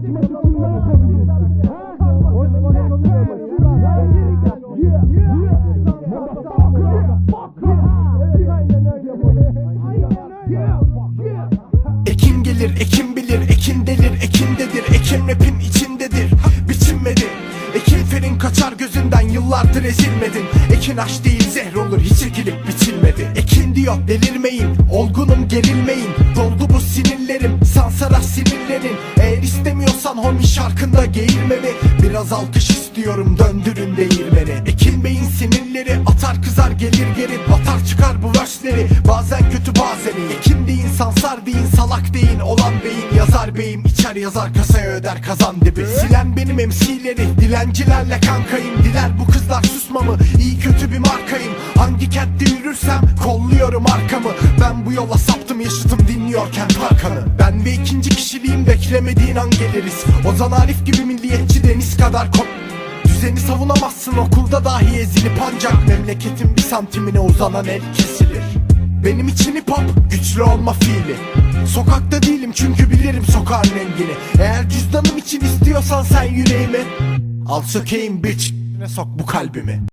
Ekim gelir, ekim bilir, ekin delir, ekindedir Ekim rapin içindedir, biçinmedi Ekin ferin kaçar gözünden yıllardır ezilmedin. Ekin aç değil zehr olur hiç ekilip biçilmedi. Ekin diyor delirmeyin, olgunum gerilmeyin. Doldu bu sinirlerim, sansara sinirlerim homi şarkında geğirmemi Biraz alkış istiyorum döndürün değirmeni Ekin beyin sinirleri atar kızar gelir geri. Batar çıkar bu versleri Bazen kötü bazen iyi. Ekin deyin sansar deyin salak deyin Olan beyin yazar beyim. İçer yazar kasaya öder kazan dibi. Silen benim MC'leri dilencilerle kankayım. Diler bu kızlar susmamı iyi kötü bir markayım. Hangi kentte yürürsem kolluyorum arkamı. Ben bu yola saptım yaşıtım dinliyorken Tarkan'ı Ben ve ikinci kişiliğim beklemediğin an geliriz. Ozan Arif gibi milliyetçi deniz kadar kop. Düzeni savunamazsın okulda dahi ezilip ancak Memleketin bir santimine uzanan el kesilir. Benim için hip hop güçlü olma fiili. Sokakta değilim çünkü bilirim sokağın rengini. Eğer cüzdanım için istiyorsan sen yüreğimi Al sökeyim bitch. Ne sok bu kalbimi